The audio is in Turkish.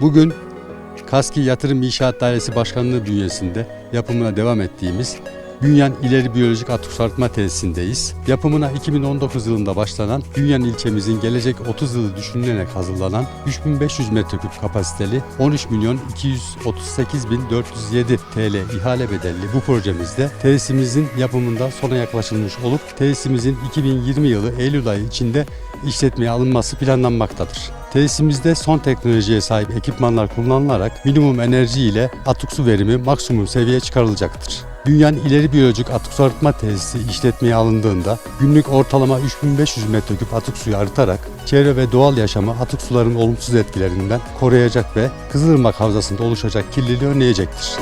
Bugün Kaski Yatırım İnşaat Dairesi Başkanlığı bünyesinde yapımına devam ettiğimiz Bünyan İleri Biyolojik Atık Sarıtma Tesisindeyiz. Yapımına 2019 yılında başlanan Bünyan ilçemizin gelecek 30 yılı düşünülerek hazırlanan 3500 metreküp kapasiteli 13 milyon 238 bin 407 TL ihale bedelli bu projemizde tesisimizin yapımında sona yaklaşılmış olup tesisimizin 2020 yılı Eylül ayı içinde işletmeye alınması planlanmaktadır. Tesisimizde son teknolojiye sahip ekipmanlar kullanılarak minimum enerji ile atık su verimi maksimum seviyeye çıkarılacaktır. Dünyanın ileri biyolojik atık su arıtma tesisi işletmeye alındığında günlük ortalama 3500 metreküp atık suyu arıtarak çevre ve doğal yaşamı atık suların olumsuz etkilerinden koruyacak ve Kızılırmak Havzası'nda oluşacak kirliliği önleyecektir.